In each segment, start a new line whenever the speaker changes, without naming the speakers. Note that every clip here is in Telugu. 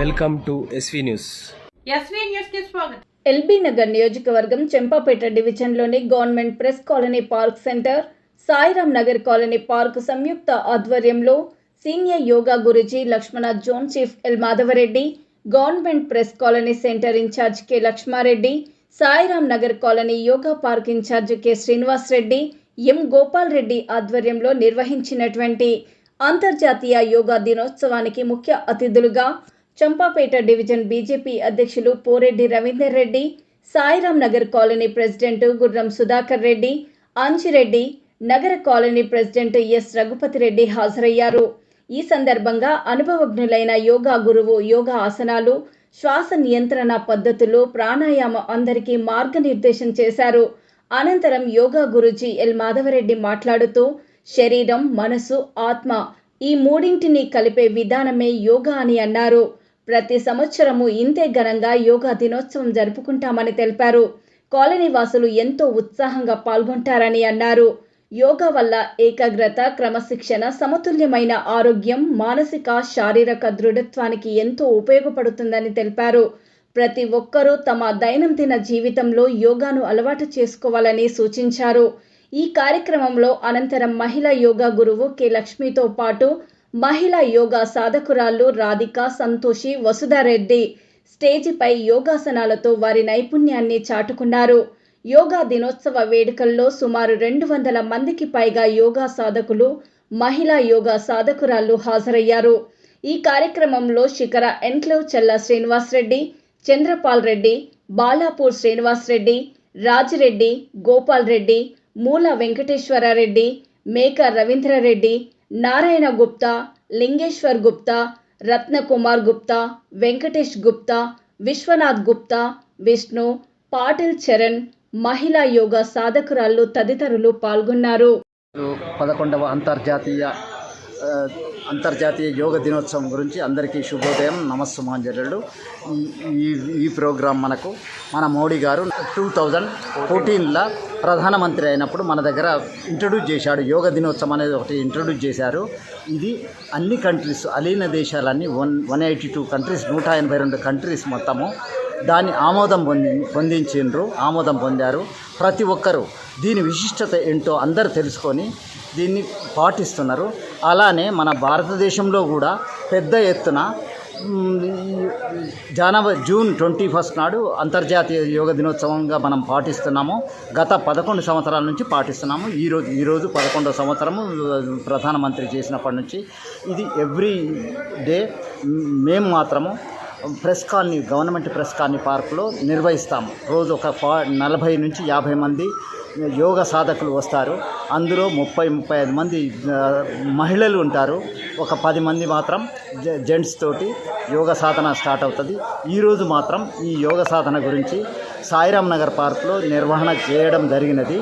Welcome to SV news.
SV న్యూస్కి స్వాగతం.
ఎల్బీ నగర్ నియోజకవర్గం చెంపాపేట డివిజన్లోని government press colony park centre Sairam Nagar colony park సంయుక్త ఆధ్వర్యంలో senior yoga guruji Lakshmana zone chief L Madhava Reddy government press colony centre incharge K Lakshma Reddy Sairam Nagar colony yoga park incharge K Srinivas Reddy M Gopal Reddy ఆధ్వర్యంలో నిర్వహించినటువంటి అంతర్జాతీయ యోగా దినోత్సవానికి ముఖ్య అతిథులుగా చంపాపేట డివిజన్ బీజేపీ అధ్యక్షులు Poreddy Ravinder Reddy Sairam Nagar colony president Gurram Sudhakar Reddy Anji Reddy Nagar colony president S Raghupathi Reddy హాజరయ్యారు. ఈ సందర్భంగా అనుభవజ్ఞులైన యోగా గురువు యోగా ఆసనాలు శ్వాస నియంత్రణ పద్ధతులు ప్రాణాయామం అందరికీ మార్గనిర్దేశం చేశారు. అనంతరం యోగా గురుజీ ఎల్ మాధవరెడ్డి మాట్లాడుతూ శరీరం మనసు ఆత్మ ఈ మూడింటిని కలిపే విధానమే యోగా అని అన్నారు. ప్రతి సంవత్సరము ఇంతే ఘనంగా యోగా దినోత్సవం జరుపుకుంటామని తెలిపారు. కాలనీ వాసులు ఎంతో ఉత్సాహంగా పాల్గొంటారని అన్నారు. యోగా వల్ల ఏకాగ్రత క్రమశిక్షణ సమతుల్యమైన ఆరోగ్యం మానసిక శారీరక దృఢత్వానికి ఎంతో ఉపయోగపడుతుందని తెలిపారు. ప్రతి ఒక్కరూ తమ దైనందిన జీవితంలో యోగాను అలవాటు చేసుకోవాలని సూచించారు. ఈ కార్యక్రమంలో అనంతరం మహిళా యోగా గురువు కె లక్ష్మితో పాటు మహిళా యోగా సాధకురాళ్ళు రాధిక సంతోషి వసుధారెడ్డి స్టేజిపై యోగాసనాలతో వారి నైపుణ్యాన్ని చాటుకున్నారు. యోగా దినోత్సవ వేడుకల్లో సుమారు రెండు వందల మందికి పైగా యోగా సాధకులు మహిళా యోగా సాధకురాళ్ళు హాజరయ్యారు. ఈ కార్యక్రమంలో శిఖర ఎన్క్లేవ్ చెల్ల శ్రీనివాస్ రెడ్డి చంద్రపాల్ రెడ్డి బాలాపూర్ శ్రీనివాస్ రెడ్డి రాజిరెడ్డి గోపాల్ రెడ్డి మూల వెంకటేశ్వరారెడ్డి మేక రవీంద్రారెడ్డి నారాయణ గుప్తా లింగేశ్వర్ గుప్తా రత్నకుమార్ గుప్తా వెంకటేష్ గుప్తా విశ్వనాథ్ గుప్తా విష్ణు పాటిల్ చరణ్ మహిళా యోగా సాధకురాళ్ళు తదితరులు పాల్గొన్నారు.
పదకొండవ అంతర్జాతీయ అంతర్జాతీయ యోగ దినోత్సవం గురించి అందరికీ శుభోదయం నమస్సుమాంజలు ఈ ఈ ప్రోగ్రాం మనకు మన మోడీ గారు టూ థౌజండ్ ఫోర్టీన్లో ప్రధానమంత్రి అయినప్పుడు మన దగ్గర ఇంట్రడ్యూస్ చేశాడు. యోగ దినోత్సవం అనేది ఒకటి ఇంట్రడ్యూస్ చేశారు. ఇది అన్ని కంట్రీస్ అలీన దేశాలన్నీ one one eighty two countries నూట ఎనభై రెండు కంట్రీస్ మొత్తము దాన్ని ఆమోదం పొంది పొందించిండ్రు ఆమోదం పొందారు. ప్రతి ఒక్కరూ దీని విశిష్టత ఏంటో అందరూ తెలుసుకొని దీన్ని పాటిస్తున్నారు. అలానే మన భారతదేశంలో కూడా పెద్ద ఎత్తున జనవరి జూన్ ట్వంటీ ఫస్ట్ నాడు అంతర్జాతీయ యోగ దినోత్సవంగా మనం పాటిస్తున్నాము. గత పదకొండు సంవత్సరాల నుంచి పాటిస్తున్నాము. ఈరోజు ఈరోజు పదకొండవ సంవత్సరము ప్రధానమంత్రి చేసినప్పటి నుంచి. ఇది ఎవ్రీ డే మేము మాత్రము press colony government press colony పార్కులో నిర్వహిస్తాము. రోజు ఒక నలభై నుంచి యాభై మంది యోగ సాధకులు వస్తారు. అందులో ముప్పై ముప్పై ఐదు మంది మహిళలు ఉంటారు. ఒక పది మంది మాత్రం జెంట్స్ తోటి యోగ సాధన స్టార్ట్ అవుతుంది. ఈరోజు మాత్రం ఈ యోగ సాధన గురించి సాయిరామ్ నగర్ పార్క్లో నిర్వహణ చేయడం జరిగినది.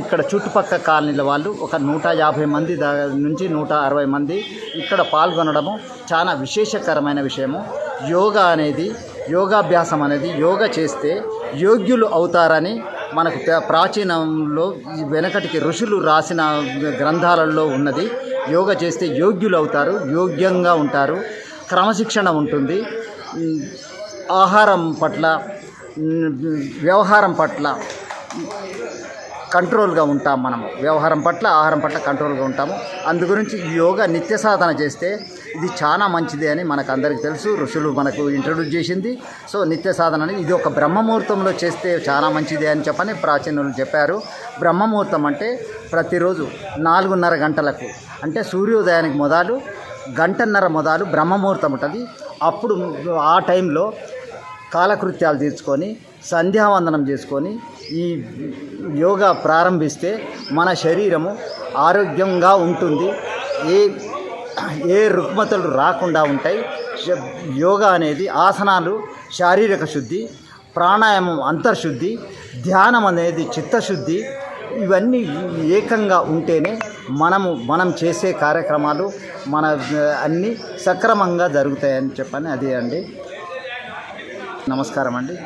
ఇక్కడ చుట్టుపక్కల కాలనీల వాళ్ళు ఒక నూట యాభై మంది దా నుంచి నూట అరవై మంది ఇక్కడ పాల్గొనడము చాలా విశేషకరమైన విషయము. యోగా అనేది యోగాభ్యాసం అనేది యోగా చేస్తే యోగ్యులు అవుతారని మనకు ప్రాచీనంలో వెనకటికి ఋషులు రాసిన గ్రంథాలలో ఉన్నది. యోగా చేస్తే యోగ్యులు అవుతారు యోగ్యంగా ఉంటారు క్రమశిక్షణ ఉంటుంది. ఆహారం పట్ల వ్యవహారం పట్ల కంట్రోల్గా ఉంటాం మనము. వ్యవహారం పట్ల ఆహారం పట్ల కంట్రోల్గా ఉంటాము. అందు గురించి యోగా నిత్య సాధన చేస్తే ఇది చాలా మంచిది అని మనకు అందరికీ తెలుసు. ఋషులు మనకు ఇంట్రడ్యూస్ చేసింది. సో నిత్య సాధన అనేది ఇది ఒక బ్రహ్మముహూర్తంలో చేస్తే చాలా మంచిది అని చెప్పని ప్రాచీనులు చెప్పారు. బ్రహ్మముహూర్తం అంటే ప్రతిరోజు నాలుగున్నర గంటలకు అంటే సూర్యోదయానికి మొదలు గంటన్నర మొదలు బ్రహ్మముహూర్తం ఉంటుంది. అప్పుడు ఆ టైంలో కాలకృత్యాలు తీర్చుకొని సంధ్యావందనం చేసుకొని ఈ యోగా ప్రారంభిస్తే మన శరీరము ఆరోగ్యంగా ఉంటుంది. ఏ ఏ రుగ్మతలు రాకుండా ఉంటాయి. యోగా అనేది ఆసనాలు శారీరక శుద్ధి ప్రాణాయామం అంతర్శుద్ధి ధ్యానం అనేది చిత్తశుద్ధి ఇవన్నీ ఏకంగా ఉంటేనే మనము మనం చేసే కార్యక్రమాలు మన అన్నీ సక్రమంగా జరుగుతాయని చెప్పని అదే అండి. నమస్కారం అండి.